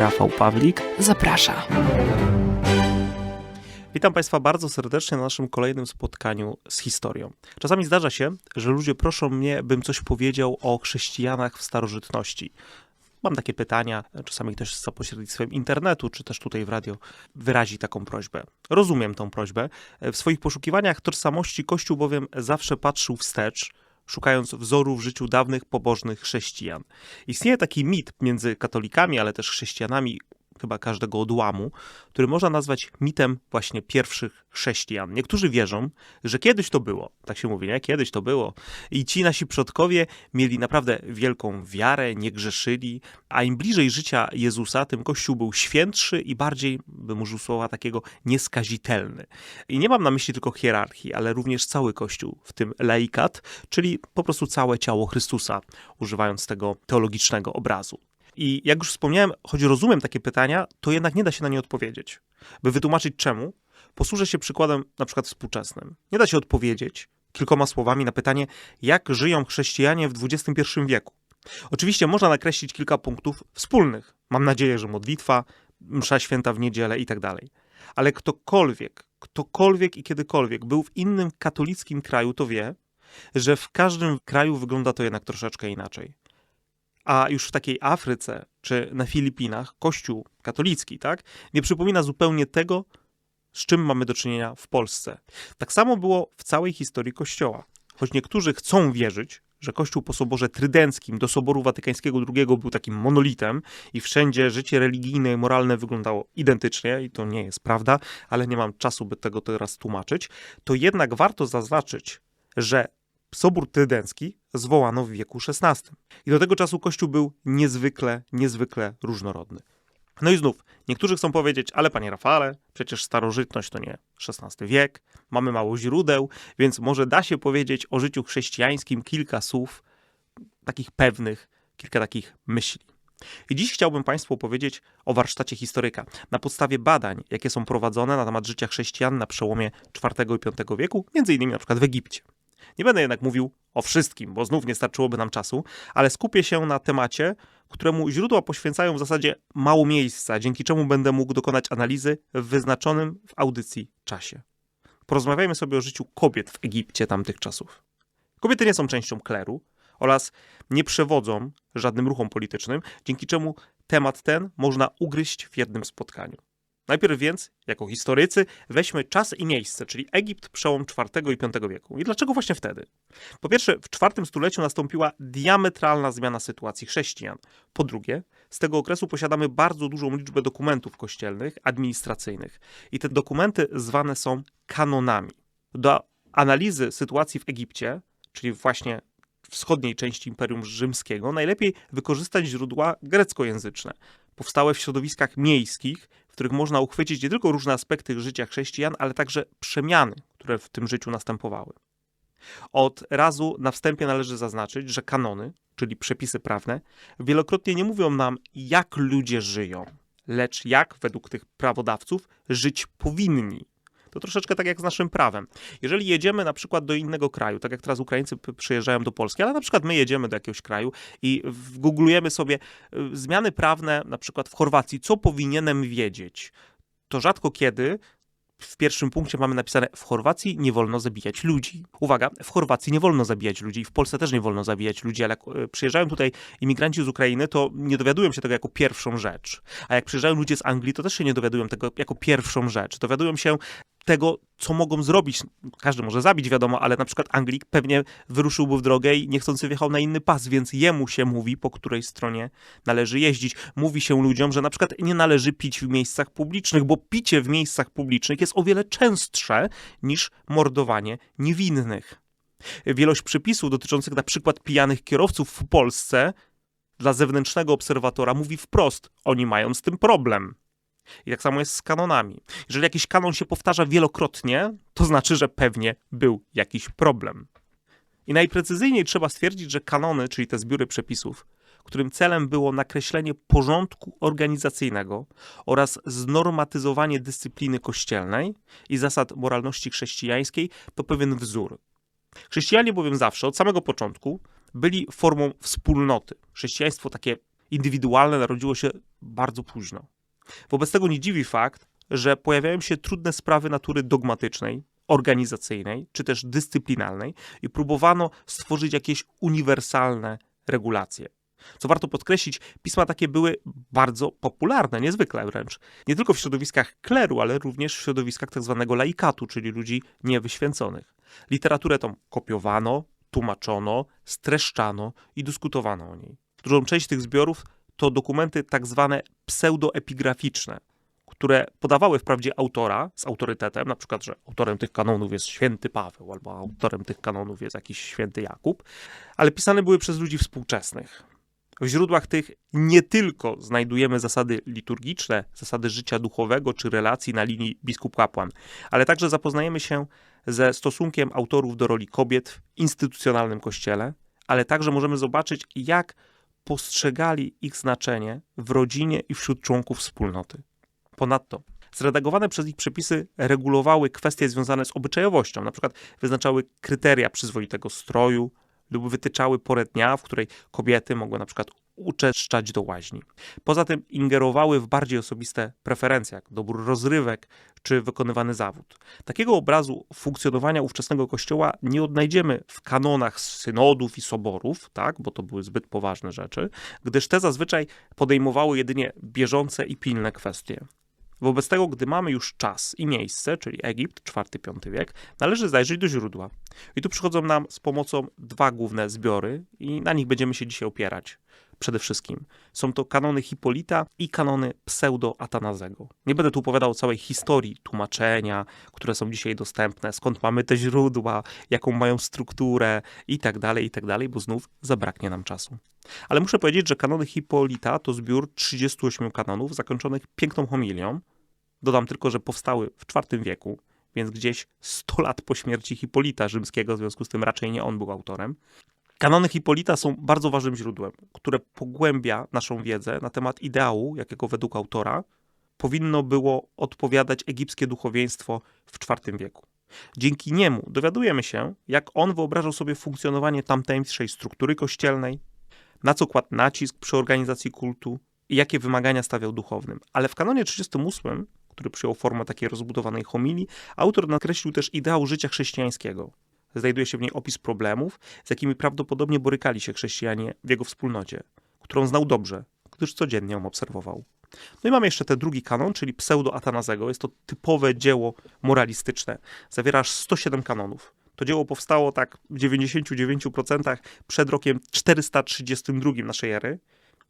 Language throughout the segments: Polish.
Rafał Pawlik zaprasza. Witam Państwa bardzo serdecznie na naszym kolejnym spotkaniu z historią. Czasami zdarza się, że ludzie proszą mnie, bym coś powiedział o chrześcijanach w starożytności. Mam takie pytania, czasami ktoś za pośrednictwem internetu, czy też tutaj w radio wyrazi taką prośbę. Rozumiem tą prośbę. W swoich poszukiwaniach tożsamości Kościół bowiem zawsze patrzył wstecz, szukając wzoru w życiu dawnych pobożnych chrześcijan. Istnieje taki mit między katolikami, ale też chrześcijanami chyba każdego odłamu, który można nazwać mitem właśnie pierwszych chrześcijan. Niektórzy wierzą, że kiedyś to było, tak się mówi, nie? Kiedyś to było. I ci nasi przodkowie mieli naprawdę wielką wiarę, nie grzeszyli, a im bliżej życia Jezusa, tym Kościół był świętszy i bardziej, bym użył słowa takiego, nieskazitelny. I nie mam na myśli tylko hierarchii, ale również cały Kościół, w tym laikat, czyli po prostu całe ciało Chrystusa, używając tego teologicznego obrazu. I jak już wspomniałem, choć rozumiem takie pytania, to jednak nie da się na nie odpowiedzieć. By wytłumaczyć czemu, posłużę się przykładem na przykład współczesnym. Nie da się odpowiedzieć kilkoma słowami na pytanie, jak żyją chrześcijanie w XXI wieku. Oczywiście można nakreślić kilka punktów wspólnych. Mam nadzieję, że modlitwa, msza święta w niedzielę i tak dalej. Ale ktokolwiek, ktokolwiek i kiedykolwiek był w innym katolickim kraju, to wie, że w każdym kraju wygląda to jednak troszeczkę inaczej. A już w takiej Afryce czy na Filipinach Kościół katolicki, tak, nie przypomina zupełnie tego, z czym mamy do czynienia w Polsce. Tak samo było w całej historii Kościoła. Choć niektórzy chcą wierzyć, że Kościół po Soborze Trydenckim do Soboru Watykańskiego II był takim monolitem i wszędzie życie religijne i moralne wyglądało identycznie, i to nie jest prawda, ale nie mam czasu, by tego teraz tłumaczyć, to jednak warto zaznaczyć, że Sobór Trydencki zwołano w wieku XVI. I do tego czasu Kościół był niezwykle, niezwykle różnorodny. No i znów, niektórzy chcą powiedzieć, ale panie Rafale, przecież starożytność to nie XVI wiek, mamy mało źródeł, więc może da się powiedzieć o życiu chrześcijańskim kilka słów takich pewnych, kilka takich myśli. I dziś chciałbym Państwu opowiedzieć o warsztacie historyka. Na podstawie badań, jakie są prowadzone na temat życia chrześcijan na przełomie IV i V wieku, między innymi na przykład w Egipcie. Nie będę jednak mówił o wszystkim, bo znów nie starczyłoby nam czasu, ale skupię się na temacie, któremu źródła poświęcają w zasadzie mało miejsca, dzięki czemu będę mógł dokonać analizy w wyznaczonym w audycji czasie. Porozmawiajmy sobie o życiu kobiet w Egipcie tamtych czasów. Kobiety nie są częścią kleru oraz nie przewodzą żadnym ruchom politycznym, dzięki czemu temat ten można ugryźć w jednym spotkaniu. Najpierw więc, jako historycy, weźmy czas i miejsce, czyli Egipt przełom IV i V wieku. I dlaczego właśnie wtedy? Po pierwsze, w IV stuleciu nastąpiła diametralna zmiana sytuacji chrześcijan. Po drugie, z tego okresu posiadamy bardzo dużą liczbę dokumentów kościelnych, administracyjnych. I te dokumenty zwane są kanonami. Do analizy sytuacji w Egipcie, czyli właśnie wschodniej części Imperium Rzymskiego, najlepiej wykorzystać źródła greckojęzyczne, powstałe w środowiskach miejskich, w których można uchwycić nie tylko różne aspekty życia chrześcijan, ale także przemiany, które w tym życiu następowały. Od razu na wstępie należy zaznaczyć, że kanony, czyli przepisy prawne, wielokrotnie nie mówią nam, jak ludzie żyją, lecz jak według tych prawodawców żyć powinni. To troszeczkę tak jak z naszym prawem. Jeżeli jedziemy na przykład do innego kraju, tak jak teraz Ukraińcy przyjeżdżają do Polski, ale na przykład my jedziemy do jakiegoś kraju i googlujemy sobie y, zmiany prawne, na przykład w Chorwacji, co powinienem wiedzieć, to rzadko kiedy w pierwszym punkcie mamy napisane: w Chorwacji nie wolno zabijać ludzi. Uwaga, w Chorwacji nie wolno zabijać ludzi, w Polsce też nie wolno zabijać ludzi, ale jak y, przyjeżdżają tutaj imigranci z Ukrainy, to nie dowiadują się tego jako pierwszą rzecz. A jak przyjeżdżają ludzie z Anglii, to też się nie dowiadują tego jako pierwszą rzecz. Dowiadują się tego, co mogą zrobić. Każdy może zabić, wiadomo, ale na przykład Anglik pewnie wyruszyłby w drogę i niechcący wjechał na inny pas, więc jemu się mówi, po której stronie należy jeździć. Mówi się ludziom, że na przykład nie należy pić w miejscach publicznych, bo picie w miejscach publicznych jest o wiele częstsze niż mordowanie niewinnych. Wielość przepisów dotyczących na przykład pijanych kierowców w Polsce dla zewnętrznego obserwatora mówi wprost, oni mają z tym problem. I tak samo jest z kanonami. Jeżeli jakiś kanon się powtarza wielokrotnie, to znaczy, że pewnie był jakiś problem. I najprecyzyjniej trzeba stwierdzić, że kanony, czyli te zbiory przepisów, którym celem było nakreślenie porządku organizacyjnego oraz znormatyzowanie dyscypliny kościelnej i zasad moralności chrześcijańskiej, to pewien wzór. Chrześcijanie bowiem zawsze, od samego początku, byli formą wspólnoty. Chrześcijaństwo takie indywidualne narodziło się bardzo późno. Wobec tego nie dziwi fakt, że pojawiają się trudne sprawy natury dogmatycznej, organizacyjnej czy też dyscyplinarnej i próbowano stworzyć jakieś uniwersalne regulacje. Co warto podkreślić, pisma takie były bardzo popularne, niezwykle wręcz. Nie tylko w środowiskach kleru, ale również w środowiskach tzw. laikatu, czyli ludzi niewyświęconych. Literaturę tą kopiowano, tłumaczono, streszczano i dyskutowano o niej. Dużą część tych zbiorów to dokumenty tak zwane pseudoepigraficzne, które podawały wprawdzie autora z autorytetem, na przykład, że autorem tych kanonów jest święty Paweł, albo autorem tych kanonów jest jakiś święty Jakub, ale pisane były przez ludzi współczesnych. W źródłach tych nie tylko znajdujemy zasady liturgiczne, zasady życia duchowego czy relacji na linii biskup-kapłan, ale także zapoznajemy się ze stosunkiem autorów do roli kobiet w instytucjonalnym kościele, ale także możemy zobaczyć, jak postrzegali ich znaczenie w rodzinie i wśród członków wspólnoty. Ponadto zredagowane przez nich przepisy regulowały kwestie związane z obyczajowością, na przykład wyznaczały kryteria przyzwoitego stroju lub wytyczały porę dnia, w której kobiety mogły na przykład uczeszczać do łaźni. Poza tym ingerowały w bardziej osobiste preferencje, jak dobór rozrywek czy wykonywany zawód. Takiego obrazu funkcjonowania ówczesnego kościoła nie odnajdziemy w kanonach synodów i soborów, tak, bo to były zbyt poważne rzeczy, gdyż te zazwyczaj podejmowały jedynie bieżące i pilne kwestie. Wobec tego, gdy mamy już czas i miejsce, czyli Egipt, IV-V wiek, należy zajrzeć do źródła. I tu przychodzą nam z pomocą dwa główne zbiory i na nich będziemy się dzisiaj opierać. Przede wszystkim są to kanony Hipolita i kanony pseudo-Atanazego. Nie będę tu opowiadał całej historii tłumaczenia, które są dzisiaj dostępne, skąd mamy te źródła, jaką mają strukturę i tak dalej, i tak bo znów zabraknie nam czasu. Ale muszę powiedzieć, że kanony Hipolita to zbiór 38 kanonów zakończonych piękną homilią. Dodam tylko, że powstały w IV wieku, więc gdzieś 100 lat po śmierci Hipolita rzymskiego, w związku z tym raczej nie on był autorem. Kanony Hipolita są bardzo ważnym źródłem, które pogłębia naszą wiedzę na temat ideału, jakiego według autora powinno było odpowiadać egipskie duchowieństwo w IV wieku. Dzięki niemu dowiadujemy się, jak on wyobrażał sobie funkcjonowanie tamtejszej struktury kościelnej, na co kładł nacisk przy organizacji kultu i jakie wymagania stawiał duchownym. Ale w kanonie 38, który przyjął formę takiej rozbudowanej homilii, autor nakreślił też ideał życia chrześcijańskiego. Znajduje się w niej opis problemów, z jakimi prawdopodobnie borykali się chrześcijanie w jego wspólnocie, którą znał dobrze, gdyż codziennie ją obserwował. No i mamy jeszcze ten drugi kanon, czyli Pseudo-Atanazego. Jest to typowe dzieło moralistyczne. Zawiera aż 107 kanonów. To dzieło powstało tak w 99% przed rokiem 432 naszej ery.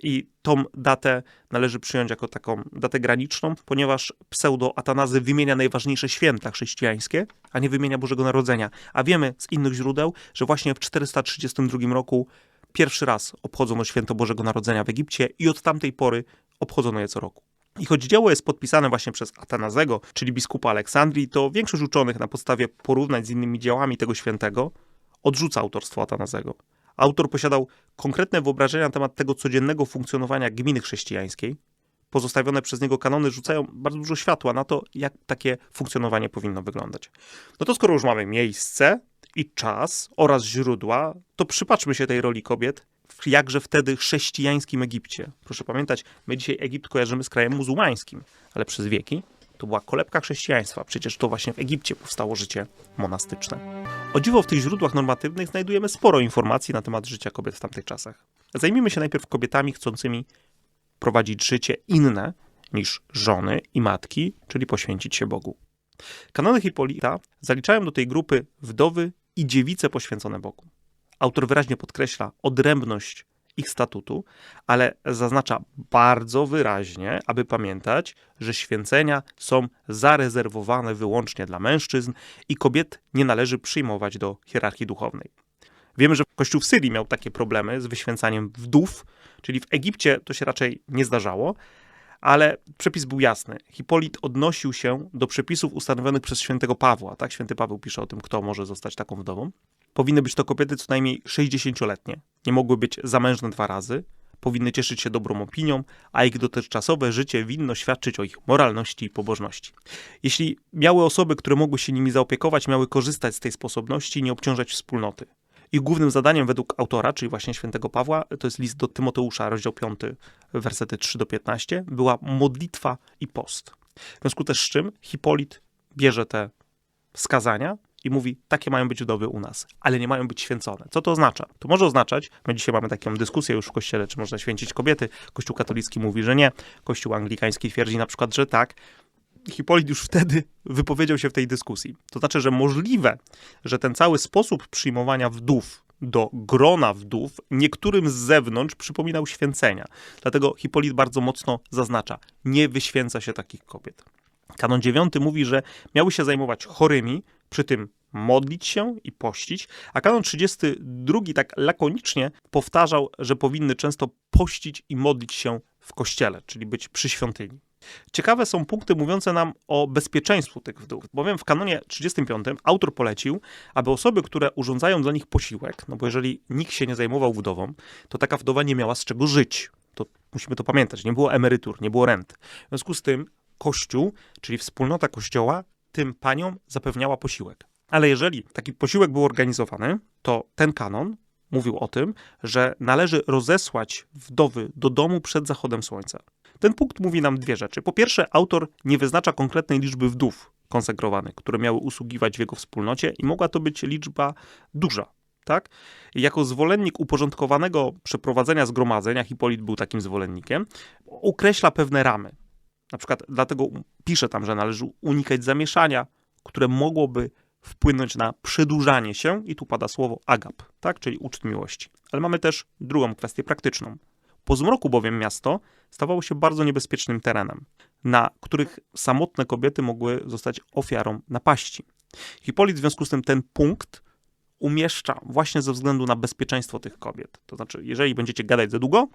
I tą datę należy przyjąć jako taką datę graniczną, ponieważ pseudo-Atanazy wymienia najważniejsze święta chrześcijańskie, a nie wymienia Bożego Narodzenia. A wiemy z innych źródeł, że właśnie w 432 roku pierwszy raz obchodzono święto Bożego Narodzenia w Egipcie i od tamtej pory obchodzono je co roku. I choć dzieło jest podpisane właśnie przez Atanazego, czyli biskupa Aleksandrii, to większość uczonych na podstawie porównań z innymi dziełami tego świętego odrzuca autorstwo Atanazego. Autor posiadał konkretne wyobrażenia na temat tego codziennego funkcjonowania gminy chrześcijańskiej. Pozostawione przez niego kanony rzucają bardzo dużo światła na to, jak takie funkcjonowanie powinno wyglądać. No to skoro już mamy miejsce i czas oraz źródła, to przypatrzmy się tej roli kobiet w jakże wtedy chrześcijańskim Egipcie. Proszę pamiętać, my dzisiaj Egipt kojarzymy z krajem muzułmańskim, ale przez wieki to była kolebka chrześcijaństwa. Przecież to właśnie w Egipcie powstało życie monastyczne. O dziwo w tych źródłach normatywnych znajdujemy sporo informacji na temat życia kobiet w tamtych czasach. Zajmijmy się najpierw kobietami chcącymi prowadzić życie inne niż żony i matki, czyli poświęcić się Bogu. Kanony Hipolita zaliczają do tej grupy wdowy i dziewice poświęcone Bogu. Autor wyraźnie podkreśla odrębność ich statutu, ale zaznacza bardzo wyraźnie, aby pamiętać, że święcenia są zarezerwowane wyłącznie dla mężczyzn i kobiet nie należy przyjmować do hierarchii duchownej. Wiemy, że Kościół w Syrii miał takie problemy z wyświęcaniem wdów, czyli w Egipcie to się raczej nie zdarzało, ale przepis był jasny. Hipolit odnosił się do przepisów ustanowionych przez świętego Pawła. Tak, święty Paweł pisze o tym, kto może zostać taką wdową. Powinny być to kobiety co najmniej 60-letnie. Nie mogły być zamężne dwa razy, powinny cieszyć się dobrą opinią, a ich dotychczasowe życie winno świadczyć o ich moralności i pobożności. Jeśli miały osoby, które mogły się nimi zaopiekować, miały korzystać z tej sposobności i nie obciążać wspólnoty. Ich głównym zadaniem według autora, czyli właśnie świętego Pawła, to jest list do Tymoteusza, rozdział 5, wersety 3 do 15, była modlitwa i post. W związku też z czym Hipolit bierze te wskazania i mówi, takie mają być wdowy u nas, ale nie mają być święcone. Co to oznacza? To może oznaczać, my dzisiaj mamy taką dyskusję już w kościele, czy można święcić kobiety. Kościół katolicki mówi, że nie. Kościół anglikański twierdzi na przykład, że tak. Hipolit już wtedy wypowiedział się w tej dyskusji. To znaczy, że możliwe, że ten cały sposób przyjmowania wdów do grona wdów niektórym z zewnątrz przypominał święcenia. Dlatego Hipolit bardzo mocno zaznacza, nie wyświęca się takich kobiet. Kanon 9 mówi, że miały się zajmować chorymi, przy tym modlić się i pościć, a kanon 32 tak lakonicznie powtarzał, że powinny często pościć i modlić się w kościele, czyli być przy świątyni. Ciekawe są punkty mówiące nam o bezpieczeństwu tych wdów, bowiem w kanonie 35 autor polecił, aby osoby, które urządzają dla nich posiłek, no bo jeżeli nikt się nie zajmował wdową, to taka wdowa nie miała z czego żyć. To musimy to pamiętać. Nie było emerytur, nie było rent. W związku z tym Kościół, czyli wspólnota Kościoła, tym paniom zapewniała posiłek. Ale jeżeli taki posiłek był organizowany, to ten kanon mówił o tym, że należy rozesłać wdowy do domu przed zachodem słońca. Ten punkt mówi nam dwie rzeczy. Po pierwsze, autor nie wyznacza konkretnej liczby wdów konsekrowanych, które miały usługiwać w jego wspólnocie i mogła to być liczba duża. Tak? Jako zwolennik uporządkowanego przeprowadzenia zgromadzeń, a Hipolit był takim zwolennikiem, ukreśla pewne ramy. Na przykład dlatego pisze tam, że należy unikać zamieszania, które mogłoby wpłynąć na przedłużanie się, i tu pada słowo agap, tak, czyli uczt miłości. Ale mamy też drugą kwestię praktyczną. Po zmroku bowiem miasto stawało się bardzo niebezpiecznym terenem, na których samotne kobiety mogły zostać ofiarą napaści. Hipolit w związku z tym ten punkt umieszcza właśnie ze względu na bezpieczeństwo tych kobiet. To znaczy, jeżeli będziecie gadać za długo,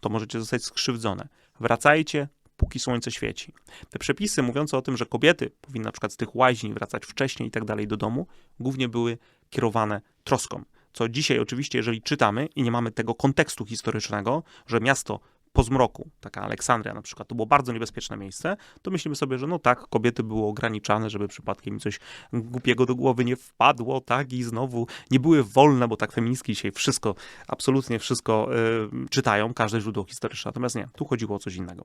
to możecie zostać skrzywdzone. Wracajcie, póki słońce świeci. Te przepisy mówiące o tym, że kobiety powinny na przykład z tych łaźni wracać wcześniej i tak dalej do domu, głównie były kierowane troską. Co dzisiaj oczywiście, jeżeli czytamy i nie mamy tego kontekstu historycznego, że miasto po zmroku, taka Aleksandria na przykład, to było bardzo niebezpieczne miejsce, to myślimy sobie, że no tak, kobiety były ograniczane, żeby przypadkiem coś głupiego do głowy nie wpadło, tak, i znowu nie były wolne, bo tak feministki dzisiaj wszystko, absolutnie wszystko yy, czytają, każde źródło historyczne, natomiast nie, tu chodziło o coś innego.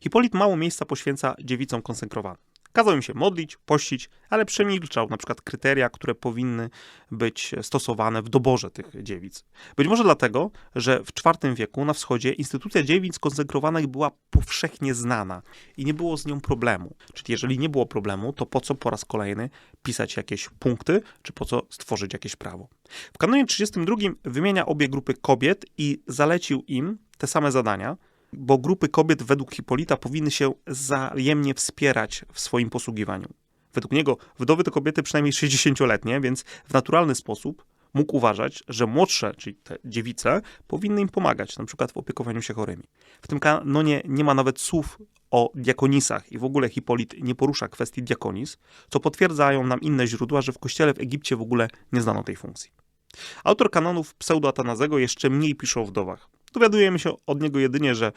Hipolit mało miejsca poświęca dziewicom konsekrowanym. Kazał im się modlić, pościć, ale przemilczał na przykład kryteria, które powinny być stosowane w doborze tych dziewic. Być może dlatego, że w IV wieku na wschodzie instytucja dziewic konsekrowanych była powszechnie znana i nie było z nią problemu. Czyli jeżeli nie było problemu, to po co po raz kolejny pisać jakieś punkty, czy po co stworzyć jakieś prawo. W kanonie 32 wymienia obie grupy kobiet i zalecił im te same zadania, bo grupy kobiet według Hipolita powinny się wzajemnie wspierać w swoim posługiwaniu. Według niego wdowy to kobiety przynajmniej 60-letnie, więc w naturalny sposób mógł uważać, że młodsze, czyli te dziewice, powinny im pomagać, na przykład w opiekowaniu się chorymi. W tym kanonie nie ma nawet słów o diakonisach i w ogóle Hipolit nie porusza kwestii diakonis, co potwierdzają nam inne źródła, że w kościele w Egipcie w ogóle nie znano tej funkcji. Autor kanonów pseudo-Atanazego jeszcze mniej pisze o wdowach. Dowiadujemy się od niego jedynie, że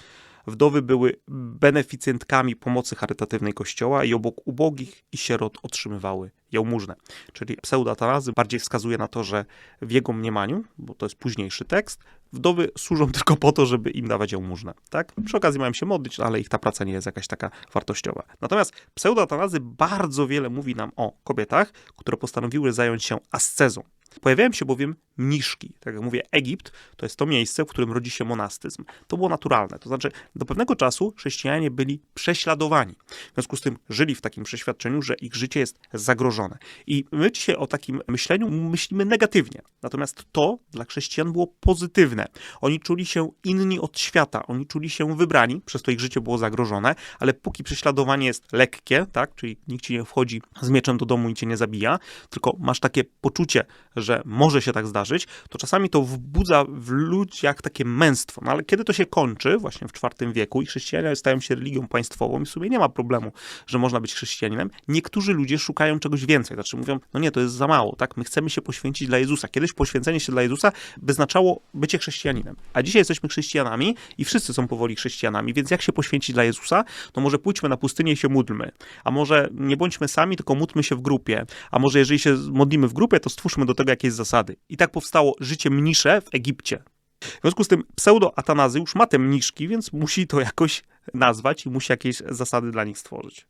wdowy były beneficjentkami pomocy charytatywnej Kościoła i obok ubogich i sierot otrzymywały jałmużnę. Czyli pseudatanazy bardziej wskazuje na to, że w jego mniemaniu, bo to jest późniejszy tekst, wdowy służą tylko po to, żeby im dawać jałmużnę. Tak? Przy okazji mają się modlić, ale ich ta praca nie jest jakaś taka wartościowa. Natomiast pseudatanazy bardzo wiele mówi nam o kobietach, które postanowiły zająć się ascezą. Pojawiają się bowiem mniszki. Tak jak mówię, Egipt to jest to miejsce, w którym rodzi się monastyzm. To było naturalne. To znaczy, do pewnego czasu chrześcijanie byli prześladowani. W związku z tym żyli w takim przeświadczeniu, że ich życie jest zagrożone. I my dzisiaj o takim myśleniu myślimy negatywnie. Natomiast to dla chrześcijan było pozytywne. Oni czuli się inni od świata. Oni czuli się wybrani, przez to ich życie było zagrożone, ale póki prześladowanie jest lekkie, tak, czyli nikt ci nie wchodzi z mieczem do domu i cię nie zabija, tylko masz takie poczucie, że może się tak zdarzyć, to czasami to wzbudza w ludziach takie męstwo. No ale kiedy to się kończy, właśnie w IV wieku i chrześcijanie stają się religią państwową i w sumie nie ma problemu, że można być chrześcijaninem, niektórzy ludzie szukają czegoś więcej. Znaczy mówią, no nie, to jest za mało, tak? My chcemy się poświęcić dla Jezusa. Kiedyś poświęcenie się dla Jezusa by znaczało bycie chrześcijaninem. A dzisiaj jesteśmy chrześcijanami i wszyscy są powoli chrześcijanami, więc jak się poświęcić dla Jezusa? No może pójdźmy na pustynię i się módlmy. A może nie bądźmy sami, tylko módlmy się w grupie. A może jeżeli się modlimy w grupie, to stwórzmy do tego jakieś zasady. I tak tak powstało życie mnisze w Egipcie. W związku z tym pseudo-Atanazy już ma te mniszki, więc musi to jakoś nazwać i musi jakieś zasady dla nich stworzyć.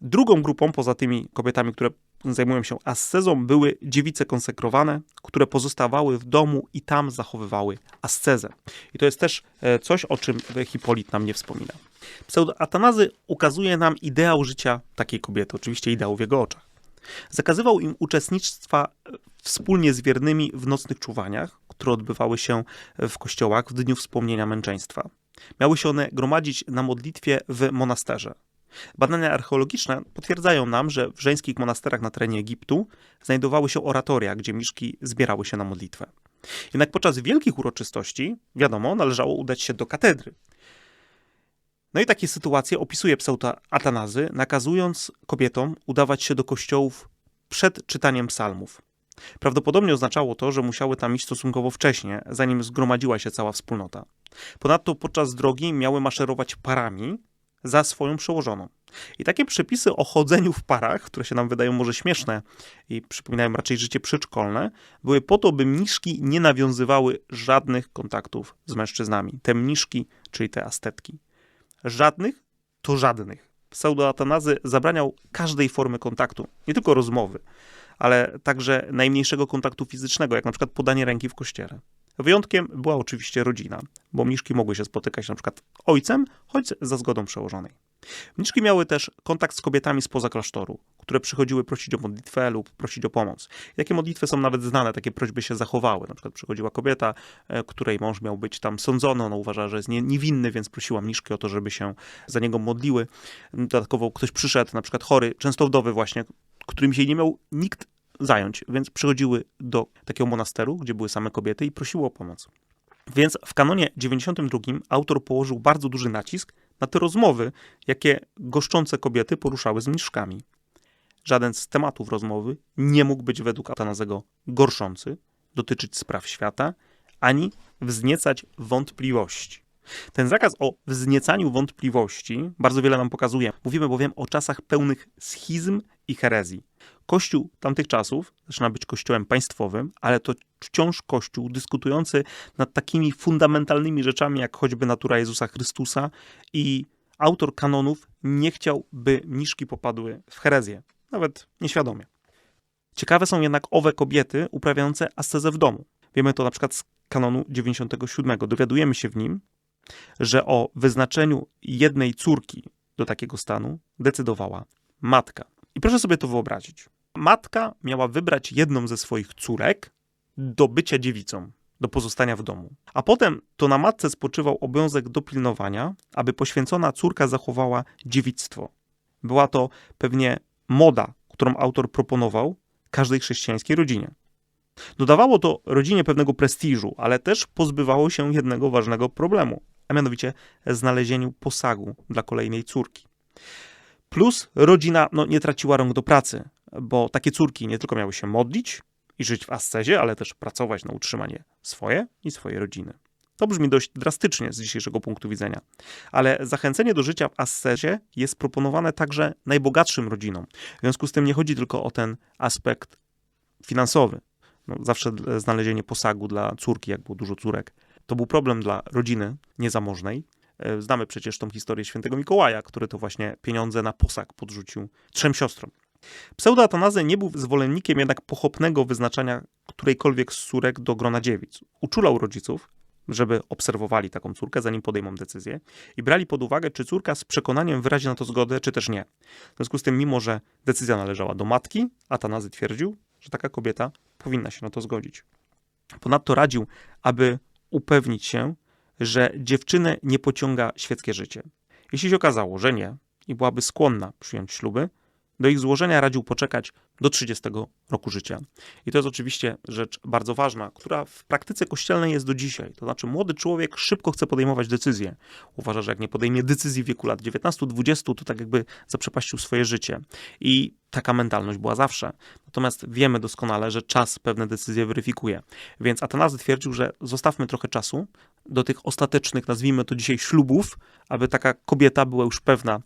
Drugą grupą, poza tymi kobietami, które zajmują się ascezą, były dziewice konsekrowane, które pozostawały w domu i tam zachowywały ascezę. I to jest też e, coś, o czym Hipolit nam nie wspomina. Pseudo-Atanazy ukazuje nam ideał życia takiej kobiety, oczywiście ideał w jego oczach. Zakazywał im uczestnictwa e, wspólnie z wiernymi w nocnych czuwaniach, które odbywały się w kościołach w dniu wspomnienia męczeństwa. Miały się one gromadzić na modlitwie w monasterze. Badania archeologiczne potwierdzają nam, że w żeńskich monasterach na terenie Egiptu znajdowały się oratoria, gdzie miszki zbierały się na modlitwę. Jednak podczas wielkich uroczystości, wiadomo, należało udać się do katedry. No i takie sytuacje opisuje pseudo-Atanazy, nakazując kobietom udawać się do kościołów przed czytaniem psalmów. Prawdopodobnie oznaczało to, że musiały tam iść stosunkowo wcześnie, zanim zgromadziła się cała wspólnota. Ponadto podczas drogi miały maszerować parami za swoją przełożoną. I takie przepisy o chodzeniu w parach, które się nam wydają może śmieszne i przypominają raczej życie przedszkolne, były po to, by mniszki nie nawiązywały żadnych kontaktów z mężczyznami. Te mniszki, czyli te astetki. Żadnych to żadnych. Pseudo-Atanazy zabraniał każdej formy kontaktu, nie tylko rozmowy, ale także najmniejszego kontaktu fizycznego, jak na przykład podanie ręki w kościele. Wyjątkiem była oczywiście rodzina, bo mniszki mogły się spotykać przykład ojcem, choć za zgodą przełożonej. Mniszki miały też kontakt z kobietami spoza klasztoru, które przychodziły prosić o modlitwę lub prosić o pomoc. I takie modlitwy są nawet znane, takie prośby się zachowały. Na przykład przychodziła kobieta, e, której mąż miał być tam sądzony, ona uważała, że jest niewinny, więc prosiła mniszki o to, żeby się za niego modliły. Dodatkowo ktoś przyszedł, na przykład chory, często wdowy właśnie, którym się nie miał nikt zająć, więc przychodziły do takiego monasteru, gdzie były same kobiety i prosiły o pomoc. Więc w kanonie 92 autor położył bardzo duży nacisk na te rozmowy, jakie goszczące kobiety poruszały z mniszkami. Żaden z tematów rozmowy nie mógł być według Atanazego gorszący, dotyczyć spraw świata, ani wzniecać wątpliwości. Ten zakaz o wzniecaniu wątpliwości bardzo wiele nam pokazuje. Mówimy bowiem o czasach pełnych schizm i herezji. Kościół tamtych czasów zaczyna być kościołem państwowym, ale to wciąż kościół dyskutujący nad takimi fundamentalnymi rzeczami, jak choćby natura Jezusa Chrystusa i autor kanonów nie chciał, by mniszki popadły w herezję, nawet nieświadomie. Ciekawe są jednak owe kobiety uprawiające ascezę w domu. Wiemy to na przykład z kanonu 97. Dowiadujemy się w nim, że o wyznaczeniu jednej córki do takiego stanu decydowała matka. I proszę sobie to wyobrazić. Matka miała wybrać jedną ze swoich córek do bycia dziewicą, do pozostania w domu. A potem to na matce spoczywał obowiązek dopilnowania, aby poświęcona córka zachowała dziewictwo. Była to pewnie moda, którą autor proponował każdej chrześcijańskiej rodzinie. Dodawało to rodzinie pewnego prestiżu, ale też pozbywało się jednego ważnego problemu, a mianowicie znalezieniu posagu dla kolejnej córki. Plus rodzina no, nie traciła rąk do pracy, bo takie córki nie tylko miały się modlić i żyć w ascezie, ale też pracować na utrzymanie swoje i swojej rodziny. To brzmi dość drastycznie z dzisiejszego punktu widzenia, ale zachęcenie do życia w ascezie jest proponowane także najbogatszym rodzinom. W związku z tym nie chodzi tylko o ten aspekt finansowy. No, zawsze znalezienie posagu dla córki, jak było dużo córek, to był problem dla rodziny niezamożnej. E, znamy przecież tą historię świętego Mikołaja, który to właśnie pieniądze na posag podrzucił trzem siostrom. Pseudo-Atanazy nie był zwolennikiem jednak pochopnego wyznaczania którejkolwiek z córek do grona dziewic. Uczulał rodziców, żeby obserwowali taką córkę, zanim podejmą decyzję i brali pod uwagę, czy córka z przekonaniem wyrazi na to zgodę, czy też nie. W związku z tym, mimo że decyzja należała do matki, Atanazy twierdził, że taka kobieta powinna się na to zgodzić. Ponadto radził, aby upewnić się, że dziewczynę nie pociąga świeckie życie. Jeśli się okazało, że nie i byłaby skłonna przyjąć śluby, do ich złożenia radził poczekać do 30 roku życia. I to jest oczywiście rzecz bardzo ważna, która w praktyce kościelnej jest do dzisiaj. To znaczy, młody człowiek szybko chce podejmować decyzje. Uważa, że jak nie podejmie decyzji w wieku lat 19-20, to tak jakby zaprzepaścił swoje życie. I taka mentalność była zawsze. Natomiast wiemy doskonale, że czas pewne decyzje weryfikuje. Więc Atanazy twierdził, że zostawmy trochę czasu do tych ostatecznych, nazwijmy to dzisiaj ślubów, aby taka kobieta była już pewna,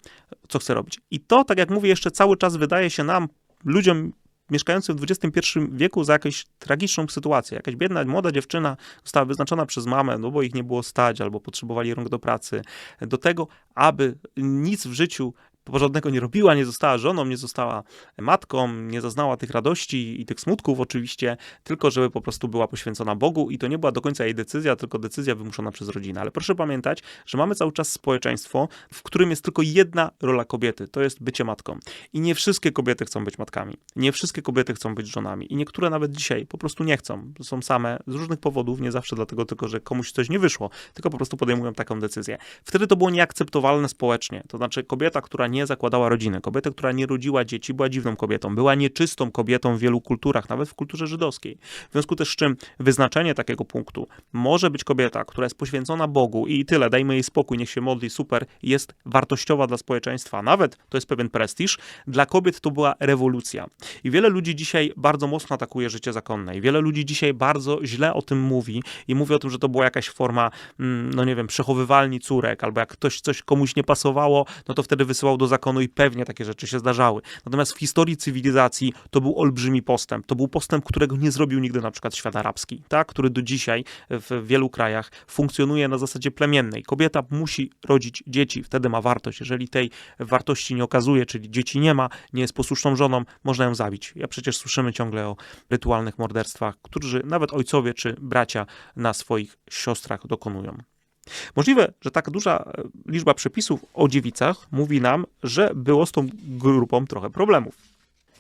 co chce robić. I to, tak jak mówię, jeszcze cały czas wydaje się nam, ludziom mieszkającym w XXI wieku za jakąś tragiczną sytuację. Jakaś biedna, młoda dziewczyna została wyznaczona przez mamę, no bo ich nie było stać albo potrzebowali rąk do pracy, do tego, aby nic w życiu porządnego nie robiła, nie została żoną, nie została matką, nie zaznała tych radości i tych smutków oczywiście, tylko żeby po prostu była poświęcona Bogu i to nie była do końca jej decyzja, tylko decyzja wymuszona przez rodzinę. Ale proszę pamiętać, że mamy cały czas społeczeństwo, w którym jest tylko jedna rola kobiety, to jest bycie matką. I nie wszystkie kobiety chcą być matkami, nie wszystkie kobiety chcą być żonami i niektóre nawet dzisiaj po prostu nie chcą. Są same z różnych powodów, nie zawsze dlatego tylko, że komuś coś nie wyszło, tylko po prostu podejmują taką decyzję. Wtedy to było nieakceptowalne społecznie. To znaczy kobieta, która nie zakładała rodziny, kobieta, która nie rodziła dzieci, była dziwną kobietą, była nieczystą kobietą w wielu kulturach, nawet w kulturze żydowskiej. W związku też z czym wyznaczenie takiego punktu może być kobieta, która jest poświęcona Bogu i tyle, dajmy jej spokój, niech się modli, super, jest wartościowa dla społeczeństwa. Nawet to jest pewien prestiż. Dla kobiet to była rewolucja. I wiele ludzi dzisiaj bardzo mocno atakuje życie zakonne. I wiele ludzi dzisiaj bardzo źle o tym mówi i mówi o tym, że to była jakaś forma, mm, no nie wiem, przechowywalni córek, albo jak ktoś coś komuś nie pasowało, no to wtedy wysyłał do zakonu i pewnie takie rzeczy się zdarzały. Natomiast w historii cywilizacji to był olbrzymi postęp. To był postęp, którego nie zrobił nigdy na przykład świat arabski, tak? który do dzisiaj w wielu krajach funkcjonuje na zasadzie plemiennej. Kobieta musi rodzić dzieci, wtedy ma wartość. Jeżeli tej wartości nie okazuje, czyli dzieci nie ma, nie jest posłuszną żoną, można ją zabić. Ja przecież słyszymy ciągle o rytualnych morderstwach, którzy nawet ojcowie czy bracia na swoich siostrach dokonują. Możliwe, że tak duża e, liczba przepisów o dziewicach mówi nam, że było z tą grupą trochę problemów.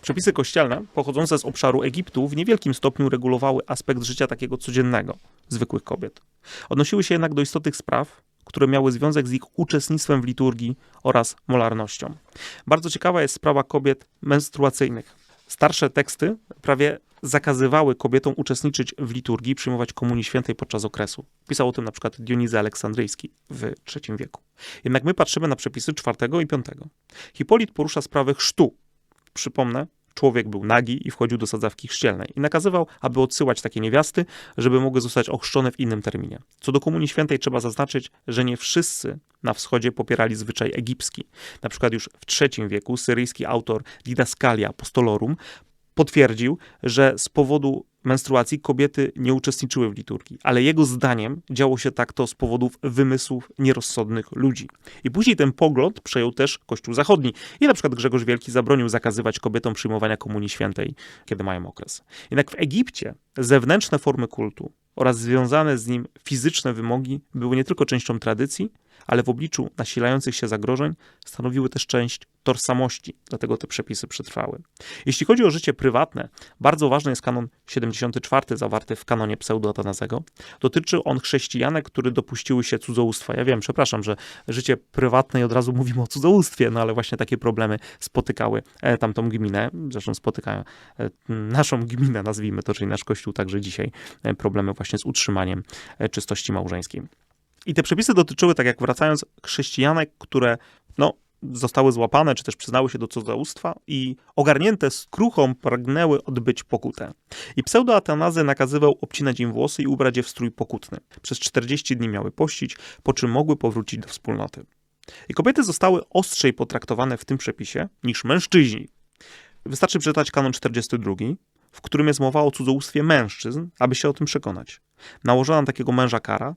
Przepisy kościelne pochodzące z obszaru Egiptu w niewielkim stopniu regulowały aspekt życia takiego codziennego zwykłych kobiet. Odnosiły się jednak do istotnych spraw, które miały związek z ich uczestnictwem w liturgii oraz molarnością. Bardzo ciekawa jest sprawa kobiet menstruacyjnych. Starsze teksty prawie zakazywały kobietom uczestniczyć w liturgii, przyjmować komunii świętej podczas okresu. Pisał o tym na przykład Dionizy Aleksandryjski w III wieku. Jednak my patrzymy na przepisy IV i V. Hipolit porusza sprawę chrztu. Przypomnę, człowiek był nagi i wchodził do sadzawki chrzcielnej i nakazywał, aby odsyłać takie niewiasty, żeby mogły zostać ochrzczone w innym terminie. Co do Komunii Świętej trzeba zaznaczyć, że nie wszyscy na wschodzie popierali zwyczaj egipski. Na przykład już w III wieku syryjski autor Didaskalia Apostolorum potwierdził, że z powodu menstruacji kobiety nie uczestniczyły w liturgii, ale jego zdaniem działo się tak to z powodów wymysłów nierozsądnych ludzi. I później ten pogląd przejął też Kościół Zachodni. I na przykład Grzegorz Wielki zabronił zakazywać kobietom przyjmowania komunii świętej, kiedy mają okres. Jednak w Egipcie zewnętrzne formy kultu oraz związane z nim fizyczne wymogi były nie tylko częścią tradycji, ale w obliczu nasilających się zagrożeń stanowiły też część tożsamości, dlatego te przepisy przetrwały. Jeśli chodzi o życie prywatne, bardzo ważny jest kanon 74 zawarty w kanonie pseudoatanazego. Dotyczy on chrześcijanek, które dopuściły się cudzołóstwa. Ja wiem, przepraszam, że życie prywatne i od razu mówimy o cudzołóstwie, no ale właśnie takie problemy spotykały e, tamtą gminę, zresztą spotykają e, naszą gminę, nazwijmy to, czyli nasz kościół także dzisiaj, e, problemy właśnie z utrzymaniem czystości małżeńskiej. I te przepisy dotyczyły, tak jak wracając, chrześcijanek, które no, zostały złapane, czy też przyznały się do cudzołóstwa i ogarnięte skruchą pragnęły odbyć pokutę. I pseudoatanazy nakazywał obcinać im włosy i ubrać je w strój pokutny. Przez 40 dni miały pościć, po czym mogły powrócić do wspólnoty. I kobiety zostały ostrzej potraktowane w tym przepisie niż mężczyźni. Wystarczy przeczytać kanon 42, w którym jest mowa o cudzołóstwie mężczyzn, aby się o tym przekonać. Nałożona na takiego męża kara,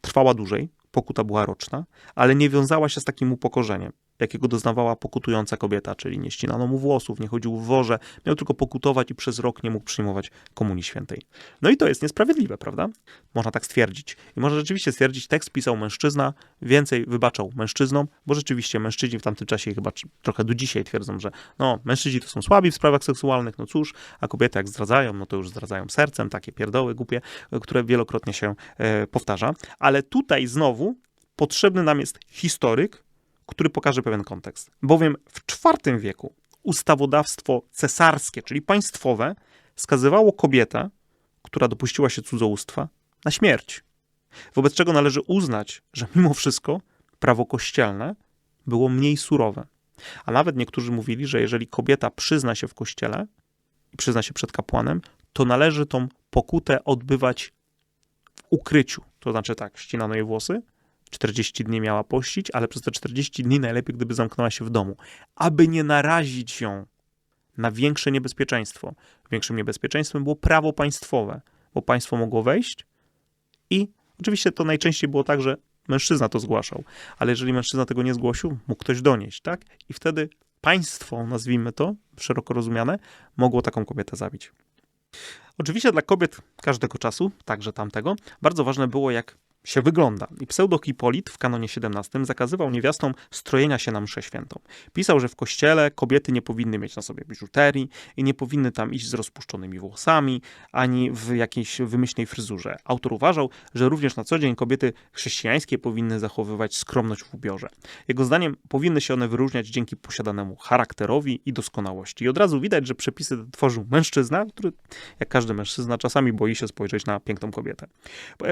trwała dłużej, pokuta była roczna, ale nie wiązała się z takim upokorzeniem, jakiego doznawała pokutująca kobieta, czyli nie ścinano mu włosów, nie chodził w worze, miał tylko pokutować i przez rok nie mógł przyjmować Komunii Świętej. No i to jest niesprawiedliwe, prawda? Można tak stwierdzić. I można rzeczywiście stwierdzić, tekst pisał mężczyzna, więcej wybaczał mężczyznom, bo rzeczywiście mężczyźni w tamtym czasie chyba trochę do dzisiaj twierdzą, że no, mężczyźni to są słabi w sprawach seksualnych, no cóż, a kobiety jak zdradzają, no to już zdradzają sercem, takie pierdoły głupie, które wielokrotnie się e, powtarza. Ale tutaj znowu potrzebny nam jest historyk, który pokaże pewien kontekst. Bowiem w IV wieku ustawodawstwo cesarskie, czyli państwowe, skazywało kobietę, która dopuściła się cudzołóstwa, na śmierć. Wobec czego należy uznać, że mimo wszystko prawo kościelne było mniej surowe. A nawet niektórzy mówili, że jeżeli kobieta przyzna się w kościele i przyzna się przed kapłanem, to należy tą pokutę odbywać w ukryciu. To znaczy tak, ścinano jej włosy, 40 dni miała pościć, ale przez te 40 dni najlepiej, gdyby zamknęła się w domu, aby nie narazić ją na większe niebezpieczeństwo. Większym niebezpieczeństwem było prawo państwowe, bo państwo mogło wejść i oczywiście to najczęściej było tak, że mężczyzna to zgłaszał, ale jeżeli mężczyzna tego nie zgłosił, mógł ktoś donieść, tak? I wtedy państwo, nazwijmy to, szeroko rozumiane, mogło taką kobietę zabić. Oczywiście dla kobiet każdego czasu, także tamtego, bardzo ważne było, jak się wygląda. I pseudohipolit w kanonie XVII zakazywał niewiastom strojenia się na mszę świętą. Pisał, że w kościele kobiety nie powinny mieć na sobie biżuterii i nie powinny tam iść z rozpuszczonymi włosami, ani w jakiejś wymyślnej fryzurze. Autor uważał, że również na co dzień kobiety chrześcijańskie powinny zachowywać skromność w ubiorze. Jego zdaniem powinny się one wyróżniać dzięki posiadanemu charakterowi i doskonałości. I od razu widać, że przepisy tworzył mężczyzna, który, jak każdy mężczyzna, czasami boi się spojrzeć na piękną kobietę.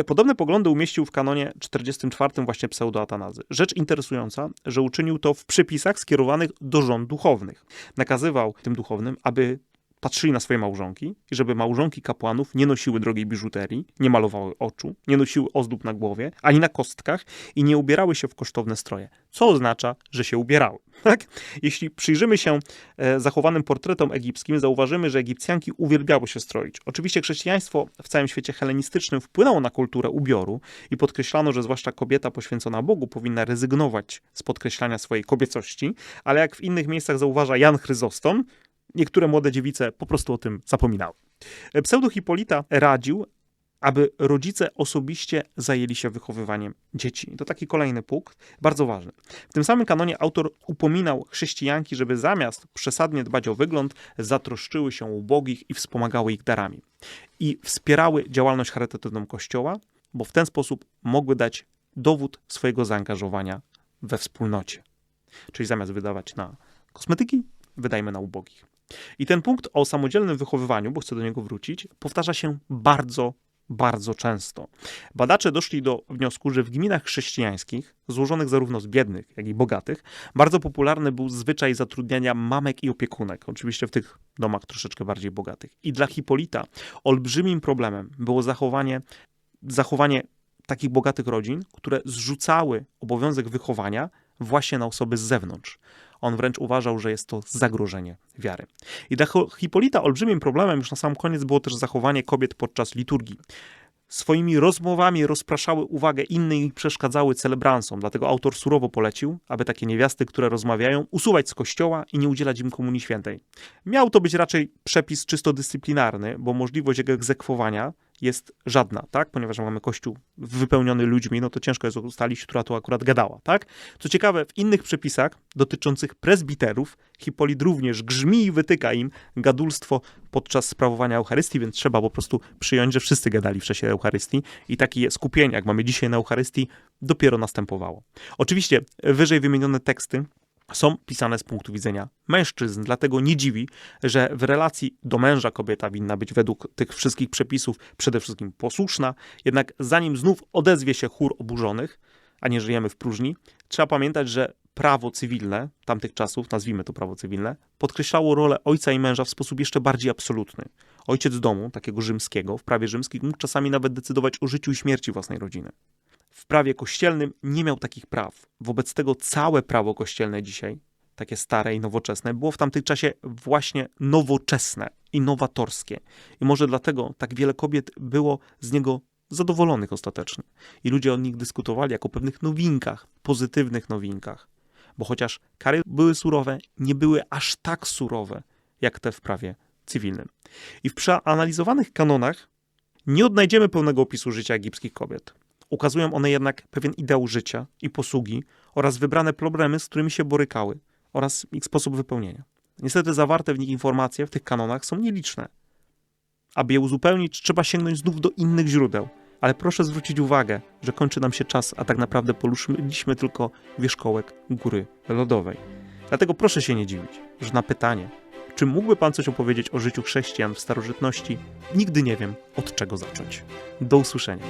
Podobne poglądy umieścił w kanonie 44 właśnie pseudoatanazy. Rzecz interesująca, że uczynił to w przepisach skierowanych do żon duchownych. Nakazywał tym duchownym, aby patrzyli na swoje małżonki i żeby małżonki kapłanów nie nosiły drogiej biżuterii, nie malowały oczu, nie nosiły ozdób na głowie, ani na kostkach i nie ubierały się w kosztowne stroje, co oznacza, że się ubierały. Tak? Jeśli przyjrzymy się e, zachowanym portretom egipskim, zauważymy, że Egipcjanki uwielbiały się stroić. Oczywiście chrześcijaństwo w całym świecie helenistycznym wpłynęło na kulturę ubioru i podkreślano, że zwłaszcza kobieta poświęcona Bogu powinna rezygnować z podkreślania swojej kobiecości, ale jak w innych miejscach zauważa Jan Chryzostom, niektóre młode dziewice po prostu o tym zapominały. Pseudohipolita radził, aby rodzice osobiście zajęli się wychowywaniem dzieci. To taki kolejny punkt, bardzo ważny. W tym samym kanonie autor upominał chrześcijanki, żeby zamiast przesadnie dbać o wygląd, zatroszczyły się ubogich i wspomagały ich darami. I wspierały działalność charytatywną Kościoła, bo w ten sposób mogły dać dowód swojego zaangażowania we wspólnocie. Czyli zamiast wydawać na kosmetyki, wydajmy na ubogich. I ten punkt o samodzielnym wychowywaniu, bo chcę do niego wrócić, powtarza się bardzo, bardzo często. Badacze doszli do wniosku, że w gminach chrześcijańskich, złożonych zarówno z biednych, jak i bogatych, bardzo popularny był zwyczaj zatrudniania mamek i opiekunek, oczywiście w tych domach troszeczkę bardziej bogatych. I dla Hipolita olbrzymim problemem było zachowanie, zachowanie takich bogatych rodzin, które zrzucały obowiązek wychowania właśnie na osoby z zewnątrz. On wręcz uważał, że jest to zagrożenie wiary. I dla Hipolita olbrzymim problemem już na sam koniec było też zachowanie kobiet podczas liturgii. Swoimi rozmowami rozpraszały uwagę innych i przeszkadzały celebransom, dlatego autor surowo polecił, aby takie niewiasty, które rozmawiają, usuwać z kościoła i nie udzielać im komunii świętej. Miał to być raczej przepis czysto dyscyplinarny, bo możliwość jego egzekwowania jest żadna, tak? Ponieważ mamy kościół wypełniony ludźmi, no to ciężko jest ustalić, która tu akurat gadała, tak? Co ciekawe, w innych przepisach dotyczących prezbiterów Hipolit również grzmi i wytyka im gadulstwo podczas sprawowania Eucharystii, więc trzeba po prostu przyjąć, że wszyscy gadali w czasie Eucharystii i takie skupienie, jak mamy dzisiaj na Eucharystii, dopiero następowało. Oczywiście wyżej wymienione teksty są pisane z punktu widzenia mężczyzn. Dlatego nie dziwi, że w relacji do męża kobieta winna być według tych wszystkich przepisów przede wszystkim posłuszna, jednak zanim znów odezwie się chór oburzonych, a nie żyjemy w próżni, trzeba pamiętać, że prawo cywilne tamtych czasów, nazwijmy to prawo cywilne, podkreślało rolę ojca i męża w sposób jeszcze bardziej absolutny. Ojciec domu, takiego rzymskiego, w prawie rzymskim mógł czasami nawet decydować o życiu i śmierci własnej rodziny w prawie kościelnym nie miał takich praw. Wobec tego całe prawo kościelne dzisiaj, takie stare i nowoczesne, było w tamtym czasie właśnie nowoczesne, innowatorskie. I może dlatego tak wiele kobiet było z niego zadowolonych ostatecznie. I ludzie o nich dyskutowali jako o pewnych nowinkach, pozytywnych nowinkach. Bo chociaż kary były surowe, nie były aż tak surowe, jak te w prawie cywilnym. I w przeanalizowanych kanonach nie odnajdziemy pełnego opisu życia egipskich kobiet. Ukazują one jednak pewien ideał życia i posługi oraz wybrane problemy, z którymi się borykały oraz ich sposób wypełnienia. Niestety zawarte w nich informacje w tych kanonach są nieliczne. Aby je uzupełnić, trzeba sięgnąć znów do innych źródeł. Ale proszę zwrócić uwagę, że kończy nam się czas, a tak naprawdę poruszyliśmy tylko wierzchołek góry lodowej. Dlatego proszę się nie dziwić, że na pytanie, czy mógłby Pan coś opowiedzieć o życiu chrześcijan w starożytności, nigdy nie wiem, od czego zacząć. Do usłyszenia.